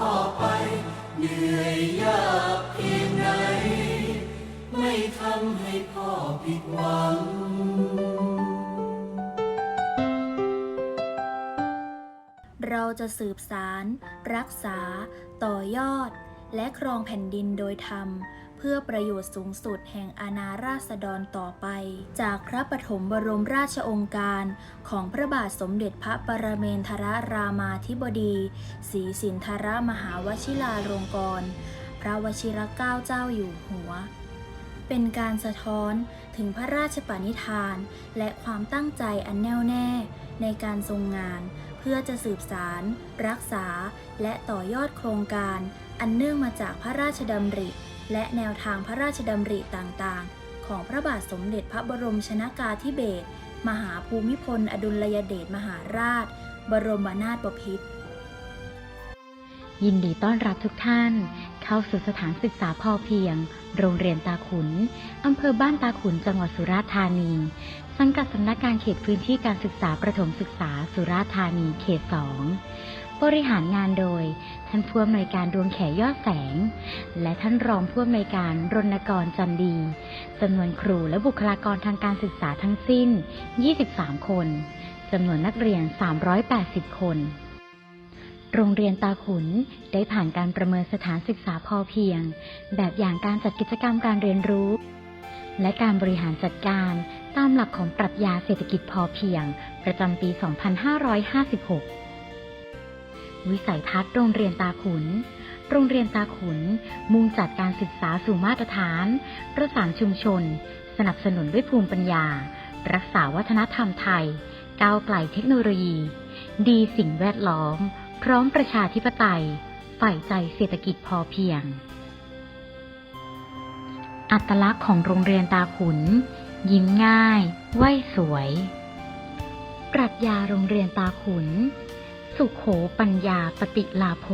ต่อไปเหนื่อยยากเพียงไหนไม่ทำให้พ่อผิดหวังเราจะสืบสาร รักษา ต่อยอด และครองแผ่นดินโดยธรรม พื่อประโยชน์สูงสุดแห่งอาณาราษฎรต่อไป จากพระปฐมบรมราชองค์การของพระบาทสมเด็จพระปรเมนทรรามาธิบดีศรีสินธรมหาวชิราลงกรณ์พระวชิรเกล้าเจ้าอยู่หัว เป็นการสะท้อนถึงพระราชปณิธาน และความตั้งใจอันแน่วแน่ ในการทรงงาน เพื่อจะสืบสาร รักษา และต่อยอดโครงการ อันเนื่องมาจากพระราชดำริ และแนวทางพระราชดำริต่างๆ ของพระบาทสมเด็จพระบรมชนากาธิเบศรมหาภูมิพล อดุลยเดชมหาราช บรมนาถบพิตรยินดีต้อนรับทุกท่าน เข้าสู่สถานศึกษาพอเพียง โรงเรียนตาขุน อำเภอบ้านตาขุน จังหวัดสุราษฎร์ธานี สังกัดสำนักงานเขตพื้นที่การศึกษาประถมศึกษาสุราษฎร์ธานีเขต2 บริหารงานโดย ท่านผู้อำนวยการดวงแขยอดแสง และท่านรองผู้อำนวยการรณกรจันดีจำนวนครูและบุคลากรทางการศึกษาทั้งสิ้น 23 คนจำนวนนักเรียน 380 คน โรงเรียนตาขุนได้ผ่านการประเมินสถานศึกษาพอเพียง แบบอย่างการจัดกิจกรรมการเรียนรู้ และการบริหารจัดการตามหลักของปรัชญาเศรษฐกิจพอเพียง ประจำปี 2556 วิสัยทัศน์โรงเรียนตาขุน โรงเรียนตาขุน มุ่งจัดการศึกษาสู่มาตรฐาน ประสานชุมชน สนับสนุนด้วยภูมิปัญญา รักษาวัฒนธรรมไทย ก้าวไกลเทคโนโลยี ดีสิ่งแวดล้อม พร้อมประชาธิปไตย ใฝ่ใจเศรษฐกิจพอเพียง อัตลักษณ์ของโรงเรียนตาขุน ยิ้มง่าย ไหวสวย ปรัชญาโรงเรียนตาขุน สุขโขปัญญาปฏิลาโภ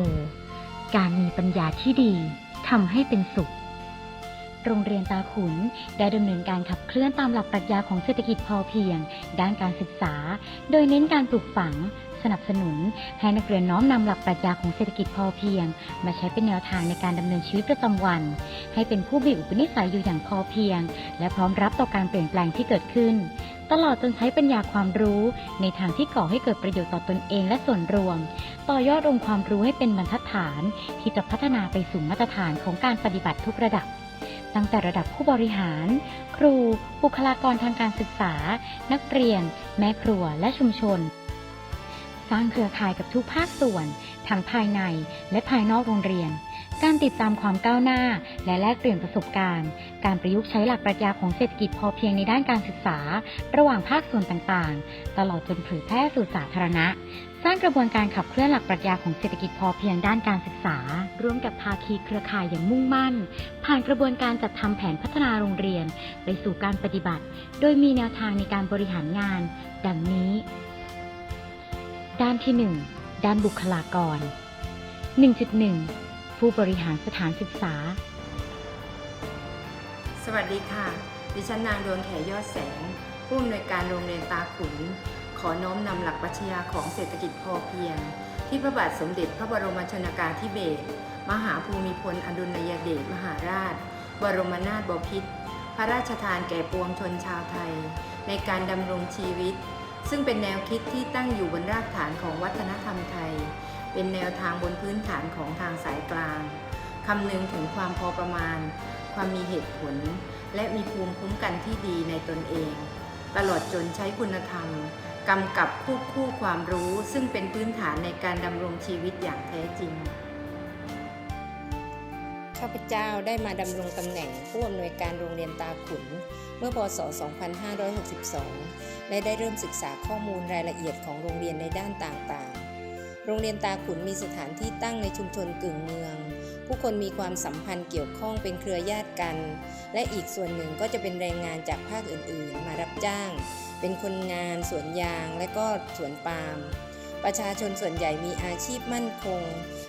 การมีปัญญาที่ดีทำให้เป็นสุข โรงเรียนตาขุนได้ดำเนินการขับเคลื่อนตามหลักปรัชญาของเศรษฐกิจพอเพียง ด้านการศึกษา โดยเน้นการปลูกฝัง สนับสนุน ให้นักเรียนน้อมนำหลักปรัชญาของเศรษฐกิจพอเพียง มาใช้เป็นแนวทางในการดำเนินชีวิตประจำวัน ให้เป็นผู้มีอุปนิสัยอยู่อย่างพอเพียง และพร้อมรับต่อการเปลี่ยนแปลงที่เกิดขึ้น ตลอดจนใช้ปัญญาความรู้ในทางที่ก่อให้เกิดประโยชน์ต่อตนเองและส่วนรวม ต่อยอดองค์ความรู้ให้เป็นบรรทัดฐาน ที่จะพัฒนาไปสู่มาตรฐานของการปฏิบัติทุกระดับ ตั้งแต่ระดับผู้บริหาร ครู บุคลากรทางการศึกษา นักเรียน แม่ครัวและชุมชน สร้างเครือข่ายกับทุกภาคส่วน ทั้งภายในและภายนอกโรงเรียน การติดตามความก้าวหน้า และแลกเปลี่ยนประสบการณ์ การประยุกต์ใช้หลักปรัชญาของเศรษฐกิจพอเพียงในด้านการศึกษา ระหว่างภาคส่วนต่างๆ ตลอดจนเผยแพร่สู่สาธารณะ สร้างกระบวนการขับเคลื่อนหลักปรัชญาของเศรษฐกิจพอเพียงด้านการศึกษา ร่วมกับภาคีเครือข่ายอย่างมุ่งมั่น ผ่านกระบวนการจัดทำแผนพัฒนาโรงเรียน ไปสู่การปฏิบัติ โดยมีแนวทางในการบริหารงาน ดังนี้ ด้านที่ 1 ด้านบุคลากร 1.1 ผู้บริหารสถานศึกษา สวัสดีค่ะ ดิฉันนางดวงแขยอดแสง ผู้อำนวยการโรงเรียนตาขุน ขอน้อมนำหลักปรัชญาของเศรษฐกิจพอเพียง ที่พระบาทสมเด็จพระบรมชนากาธิเบศรมหาภูมิพลอดุลยเดชมหาราช บรมนาถบพิตรพระราชทานแก่ปวงชนชาวไทย ในการดำรงชีวิต ซึ่งเป็นแนวคิดที่ตั้งอยู่บนรากฐานของวัฒนธรรมไทย เป็นแนวทางบนพื้นฐานของทางสายกลางคำนึงถึงความพอประมาณ ความมีเหตุผล และมีภูมิคุ้มกันที่ดีในตนเอง ตลอดจนใช้คุณธรรมกำกับควบคู่ความรู้ซึ่งเป็นพื้นฐานในการดำรงชีวิตอย่างแท้จริง ข้าพเจ้าได้มาดำรงตำแหน่งผู้อำนวยการโรงเรียนตาขุน เมื่อพศ 2562 และได้เริ่มศึกษาข้อมูลรายละเอียดของโรงเรียนในด้านต่างๆ โรงเรียนตาขุนมีสถานที่ตั้งในชุมชนกึ่งเมือง ผู้คนมีความสัมพันธ์เกี่ยวข้องเป็นเครือญาติกัน และอีกส่วนหนึ่งก็จะเป็นแรงงานจากภาคอื่นๆ มารับจ้าง เป็นคนงานสวนยางและก็สวนปาล์มประชาชนส่วนใหญ่มีอาชีพมั่นคง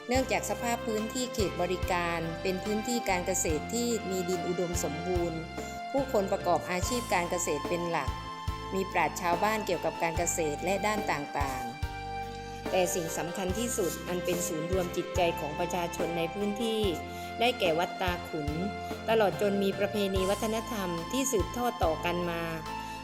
เนื่องจากสภาพพื้นที่เขตบริการ เป็นพื้นที่การเกษตรที่มีดินอุดมสมบูรณ์ ผู้คนประกอบอาชีพการเกษตรเป็นหลัก มีปราชญ์ชาวบ้านเกี่ยวกับการเกษตรและด้านต่างๆ แต่สิ่งสำคัญที่สุดอันเป็นศูนย์รวมจิตใจของประชาชนในพื้นที่ ได้แก่วัดตาขุน ตลอดจนมีประเพณีวัฒนธรรมที่สืบทอดต่อกันมา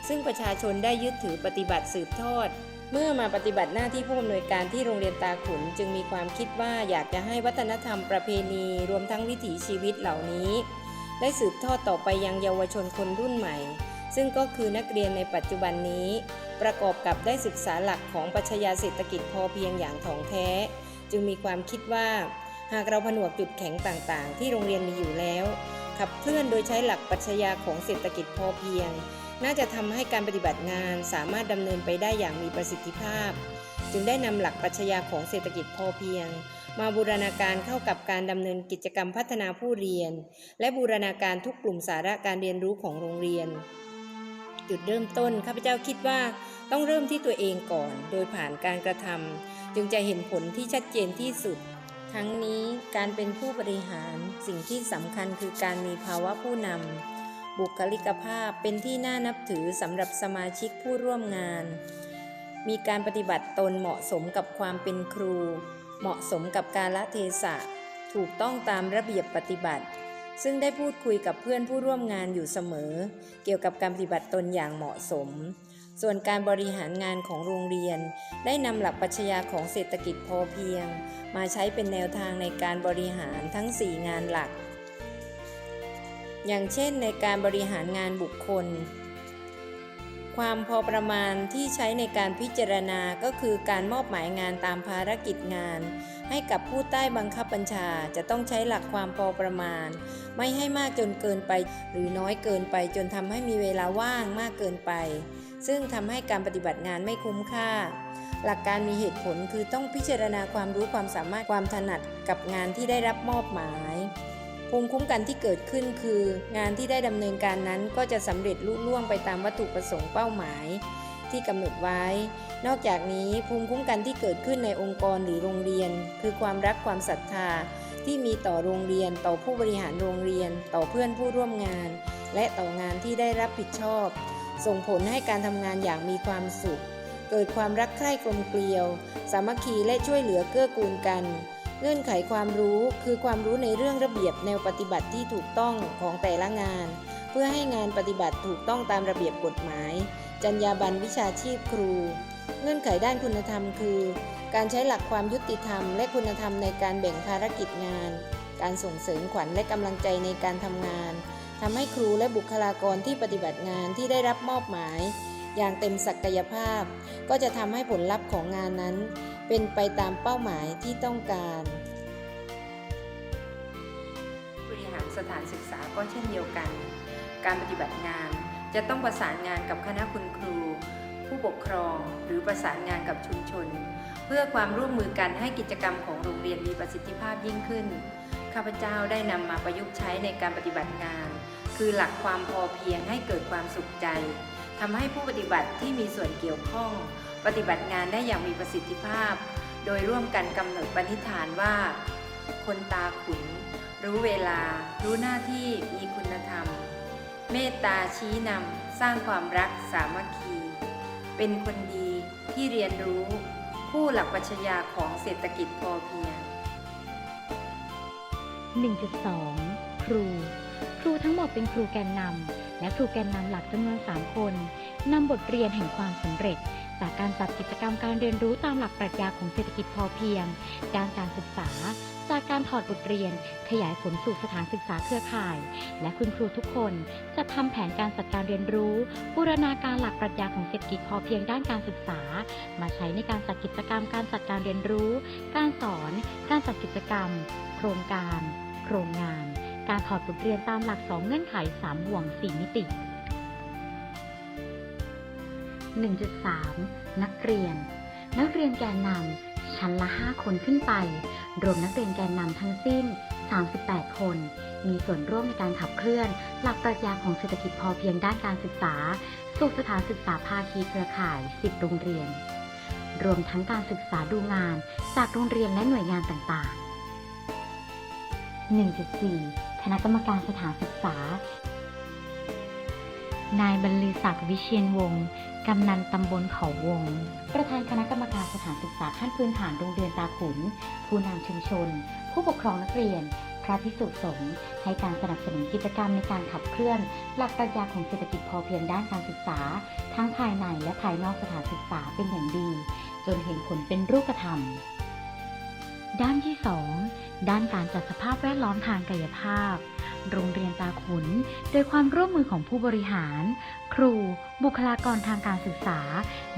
ซึ่งประชาชนได้ยึดถือปฏิบัติสืบทอด เมื่อมาปฏิบัติหน้าที่ผู้อำนวยการที่โรงเรียนตาขุนจึงมีความคิดว่าอยากจะให้วัฒนธรรมประเพณีรวมทั้งวิถีชีวิตเหล่านี้ ได้สืบทอดต่อไปยังเยาวชนคนรุ่นใหม่ ซึ่งก็คือนักเรียนในปัจจุบันนี้ ประกอบกับได้ศึกษาหลักของปัชญาเศรษฐกิจพอเพียงอย่างถ่องแท้ จึงมีความคิดว่า หากเราผนวกจุดแข็งต่างๆ ที่โรงเรียนมีอยู่แล้ว ขับเคลื่อนโดยใช้หลักปัชญาของเศรษฐกิจพอเพียง น่าจะทำให้การปฏิบัติงานสามารถดำเนินไปได้อย่างมีประสิทธิภาพ จึงได้นำหลักปัชญาของเศรษฐกิจพอเพียง มาบูรณาการเข้ากับการดำเนินกิจกรรมพัฒนาผู้เรียน และบูรณาการทุกกลุ่มสาระการเรียนรู้ของโรงเรียน จุดเริ่มต้นข้าพเจ้าคิดว่าต้องเริ่มที่ตัวเองก่อน โดยผ่านการกระทำจึงจะเห็นผลที่ชัดเจนที่สุด ทั้งนี้การเป็นผู้บริหารสิ่งที่สำคัญคือการมีภาวะผู้นำบุคลิกภาพเป็นที่น่านับถือสำหรับสมาชิกผู้ร่วมงาน มีการปฏิบัติตนเหมาะสมกับความเป็นครู เหมาะสมกับการละเทศะ ถูกต้องตามระเบียบปฏิบัติ ซึ่งได้พูดคุยกับเพื่อนผู้ร่วมงานอยู่เสมอ เกี่ยวกับการปฏิบัติตนอย่างเหมาะสม ส่วนการบริหารงานของโรงเรียน ได้นำหลักปรัชญาของเศรษฐกิจพอเพียง มาใช้เป็นแนวทางในการบริหารทั้ง 4 งานหลัก อย่างเช่นในการบริหารงานบุคคล ความพอประมาณที่ใช้ในการพิจารณาก็คือการมอบหมายงานตามภารกิจงาน ให้กับผู้ใต้บังคับบัญชาจะต้องใช้หลักความพอประมาณ ไม่ให้มากจนเกินไป หรือน้อยเกินไปจนทำให้มีเวลาว่างมากเกินไป ซึ่งทำให้การปฏิบัติงานไม่คุ้มค่า หลักการมีเหตุผลคือต้องพิจารณาความรู้ความสามารถความถนัดกับงานที่ได้รับมอบหมาย ภูมิคุ้มกันที่เกิดขึ้นคือ งานที่ได้ดำเนินการนั้นก็จะสำเร็จลุล่วงไปตามวัตถุประสงค์เป้าหมาย ที่กำหนดไว้ นอกจากนี้ภูมิคุ้มกันที่เกิดขึ้นในองค์กรหรือโรงเรียน คือความรักความศรัทธา ที่มีต่อโรงเรียน ต่อผู้บริหารโรงเรียน ต่อเพื่อนผู้ร่วมงาน และต่องานที่ได้รับผิดชอบ ส่งผลให้การทำงานอย่างมีความสุข เกิดความรักใคร่กลมเกลียว สามัคคีและช่วยเหลือเกื้อกูลกัน เงื่อนไขความรู้คือความรู้ในเรื่องระเบียบแนวปฏิบัติที่ถูกต้องของแต่ละงาน เพื่อให้งานปฏิบัติถูกต้องตามระเบียบกฎหมาย จรรยาบรรณวิชาชีพครู เงื่อนไขด้านคุณธรรมคือ การใช้หลักความยุติธรรม และคุณธรรมในการแบ่งภารกิจงาน การส่งเสริมขวัญและกำลังใจในการทำงานทำให้ครูและบุคลากรที่ปฏิบัติงานที่ได้รับมอบหมาย อย่างเต็มศักยภาพ ก็จะทำให้ผลลัพธ์ของงานนั้น เป็นไปตามเป้าหมายที่ต้องการ บริหารสถานศึกษาก็เช่นเดียวกัน การปฏิบัติงานจะต้องประสานงานกับคณะคุณครู ผู้ปกครองหรือประสานงานกับชุมชน เพื่อความร่วมมือกันให้กิจกรรมของโรงเรียนมีประสิทธิภาพยิ่งขึ้น ข้าพเจ้าได้นำมาประยุกต์ใช้ในการปฏิบัติงาน คือหลักความพอเพียงให้เกิดความสุขใจ ทำให้ผู้ปฏิบัติที่มีส่วนเกี่ยวข้อง ปฏิบัติงานได้อย่างมีประสิทธิภาพ โดยร่วมกันกำหนดปณิธานว่า คนตาขุน รู้เวลา รู้หน้าที่มีคุณธรรม เมตตาชี้นำสร้างความรักสามัคคี เป็นคนดีที่เรียนรู้ ผู้หลักปัชญาของเศรษฐกิจพอเพียง 1.2 ครู ครูทั้งหมดเป็นครูแกนนำ และครูแกนนำหลักจำนวน 3 คนนำบทเรียนแห่งความสำเร็จ จากการจัดกิจกรรมการเรียนรู้ตามหลักปรัชญาของเศรษฐกิจพอเพียง ด้านการศึกษา จากการถอดบทเรียน ขยายผลสู่สถานศึกษาเครือข่าย และคุณครูทุกคนจะทำแผนการจัดการเรียนรู้บูรณาการหลักปรัชญาของเศรษฐกิจพอเพียงด้านการศึกษา มาใช้ในการจัดกิจกรรมการจัดการเรียนรู้ การสอน การจัดกิจกรรม โครงการ โครงงาน การถอดบทเรียนตามหลัก 2 เงื่อนไข 3 ห่วง 4 มิติ 1.3 นักเรียน นักเรียนแกนนำชั้นละ 5 คนขึ้นไป รวมนักเรียนแกนนำทั้งสิ้น 38 คน มีส่วนร่วมในการขับเคลื่อน หลักปรัชญาของเศรษฐกิจพอเพียงด้านการศึกษา สู่สถานศึกษาภาคีเครือข่าย 10 โรงเรียน รวมทั้งการศึกษาดูงาน จากโรงเรียนและหน่วยงานต่างๆ 1.4 คณะกรรมการสถานศึกษา นายบรรลือศักดิ์วิเชียนวงศ์กำนันตำบลเขาวง ประธานคณะกรรมการสถานศึกษาขั้นพื้นฐานโรงเรียนตาขุน ผู้นำชุมชน ผู้ปกครองนักเรียน พระภิกษุสงฆ์ให้การสนับสนุนกิจกรรมในการขับเคลื่อน หลักปรัชญาของเศรษฐกิจพอเพียงด้านการศึกษา ทั้งภายในและภายนอกสถานศึกษาเป็นอย่างดี จนเห็นผลเป็นรูปธรรม ด้านที่ 2 ด้านการจัดสภาพแวดล้อมทางกายภาพ โรงเรียนตาขุน โดยความร่วมมือของผู้บริหาร ครู บุคลากรทางการศึกษา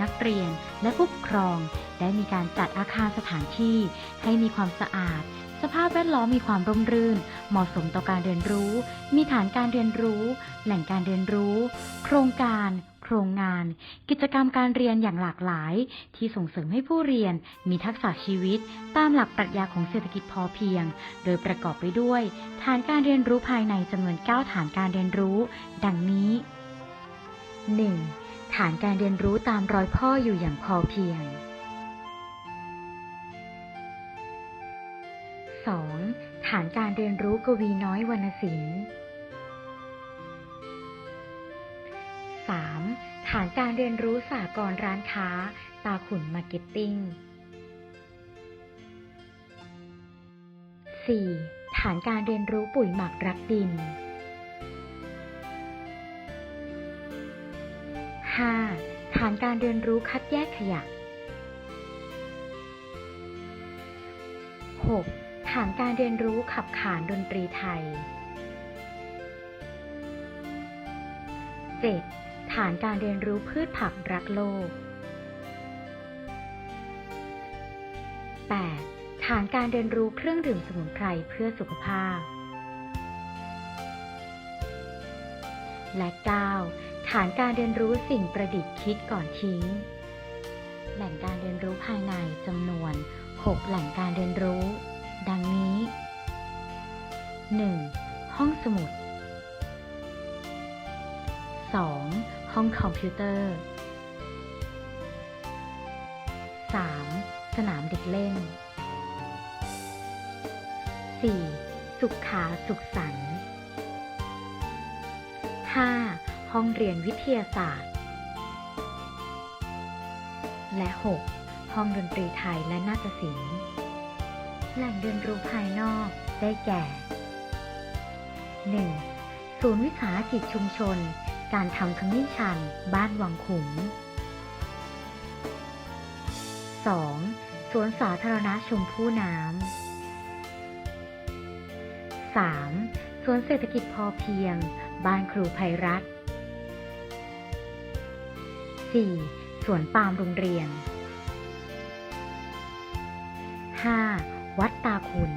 นักเรียน และผู้ปกครอง ได้มีการจัดอาคารสถานที่ ให้มีความสะอาด สภาพแวดล้อมมีความร่มรื่น เหมาะสมต่อการเรียนรู้ มีฐานการเรียนรู้ แหล่งการเรียนรู้ โครงการ โครงงาน กิจกรรมการเรียนอย่างหลากหลาย ที่ส่งเสริมให้ผู้เรียนมีทักษะชีวิต ตามหลักปรัชญาของเศรษฐกิจพอเพียง โดยประกอบไปด้วย ฐานการเรียนรู้ภายในจำนวน 9 ฐานการเรียนรู้ ดังนี้ 1. ฐานการเรียนรู้ตามรอยพ่ออยู่อย่างพอเพียง 2. ฐานการเรียนรู้กวีน้อยวรรณศิลป์ ฐานการเรียนรู้สากลร้านค้า ตาขุนมาร์เก็ตติ้ง 4. ฐานการเรียนรู้ปุ๋ยหมักรักดิน 5. ฐานการเรียนรู้คัดแยกขยะ 6. ฐานการเรียนรู้ขับขานดนตรีไทย 7. ฐานการเรียนรู้พืชผักรักโลก 8. ฐานการเรียนรู้เครื่องดื่มสมุนไพรเพื่อสุขภาพ และ 9. ฐานการเรียนรู้สิ่งประดิษฐ์คิดก่อนทิ้ง แหล่งการเรียนรู้ภายในจำนวน 6 แหล่งการเรียนรู้ ดังนี้ 1. ห้องสมุด 2. ห้องคอมพิวเตอร์ 3. สนามเด็กเล่น 4. สุขขาสุขสันต์ 5. ห้องเรียนวิทยาศาสตร์ และ 6. ห้องดนตรีไทยและนาฏศิลป์ แหล่งเรียนรู้ภายนอกได้แก่ 1. ศูนย์วิสาหกิจชุมชน การทำขมิ้นชัน บ้านวังขุม 2. สวนสาธารณะชมพู่น้ำ 3. สวนเศรษฐกิจพอเพียง บ้านครูภัยรัฐ 4. สวนปามโรงเรียน 5. วัดตาขุน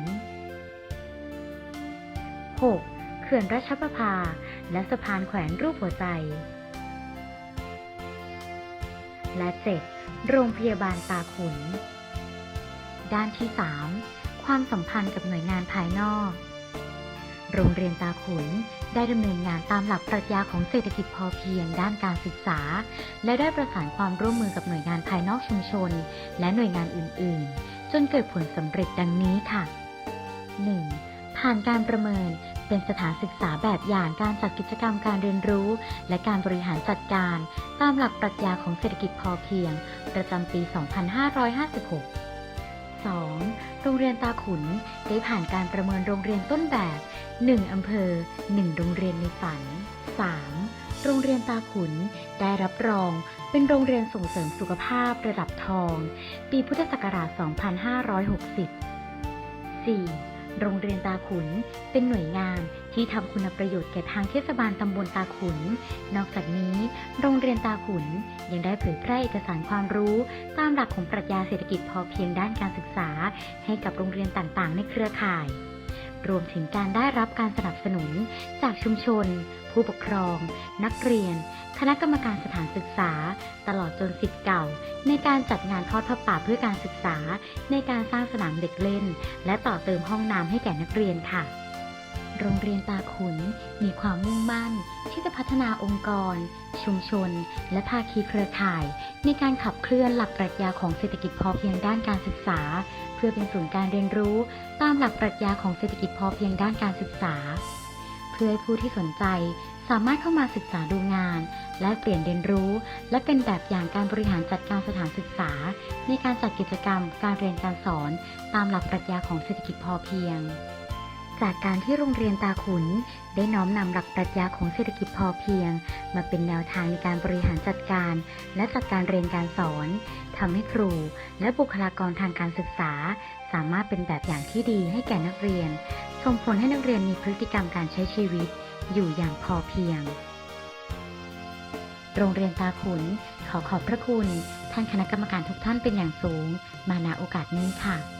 6. เขื่อนราชประภา และสะพานแขวนรูปหัวใจ และ 7. โรงพยาบาลตาขุน ด้านที่ 3 ความสัมพันธ์กับหน่วยงานภายนอก โรงเรียนตาขุนได้ดำเนินงานตามหลักปรัชญาของเศรษฐกิจพอเพียงด้านการศึกษา และได้ประสานความร่วมมือกับหน่วยงานภายนอกชุมชน และหน่วยงานอื่น ๆ จนเกิดผลสำเร็จดังนี้ค่ะ 1. ผ่านการประเมิน เป็นสถานศึกษาแบบอย่างการจัดกิจกรรมการเรียนรู้ และการบริหารจัดการ ตามหลักปรัชญาของเศรษฐกิจพอเพียง ประจำปี 2556 2. โรงเรียนตาขุน ได้ผ่านการประเมินโรงเรียนต้นแบบ 1 อำเภอ 1 โรงเรียนในฝัน 3. โรงเรียนตาขุน ได้รับรอง เป็นโรงเรียนส่งเสริมสุขภาพระดับทอง ปีพุทธศักราช 2560 4. โรงเรียนตาขุน เป็นหน่วยงานที่ทำคุณประโยชน์แก่ทางเทศบาลตำบลตาขุน นอกจากนี้ โรงเรียนตาขุนยังได้เผยแพร่เอกสารความรู้ ตามหลักของปรัชญาเศรษฐกิจพอเพียงด้านการศึกษา ให้กับโรงเรียนต่างๆ ในเครือข่าย รวมถึงการได้รับการสนับสนุนจากชุมชน ผู้ปกครอง นักเรียน คณะกรรมการสถานศึกษา ตลอดจนสิทธิ์เก่า ในการจัดงานทอดพระป่าเพื่อการศึกษา ในการสร้างสนามเด็กเล่น และต่อเติมห้องน้ำให้แก่นักเรียนค่ะโรงเรียนตาขุนมีความมุ่งมั่น ที่จะพัฒนาองค์กร ชุมชน และภาคีเครือข่าย ในการขับเคลื่อนหลักปรัชญาของเศรษฐกิจพอเพียงด้านการศึกษา เพื่อเป็นศูนย์การเรียนรู้ ตามหลักปรัชญาของเศรษฐกิจพอเพียงด้านการศึกษา พื่อให้ผู้ที่สนใจสามารถเข้ามาศึกษาดูงาน และเปลี่ยนเรียนรู้ และเป็นแบบอย่างการบริหารจัดการสถานศึกษา ในการจัดกิจกรรม การเรียนการสอน ตามหลักปรัชญาของเศรษฐกิจพอเพียง จากการที่โรงเรียนตาขุน ได้น้อมนำหลักปรัชญาของเศรษฐกิจพอเพียง มาเป็นแนวทางในการบริหารจัดการ และจัดการเรียนการสอนทำให้ครู และบุคลากรทางการศึกษา สามารถเป็นแบบอย่างที่ดีให้แก่นักเรียน ส่งผลให้นักเรียนมีพฤติกรรมการใช้ชีวิตอยู่อย่างพอเพียง โรงเรียนตาขุนขอขอบพระคุณ ท่านคณะกรรมการทุกท่านเป็นอย่างสูง มาณโอกาสนี้ค่ะ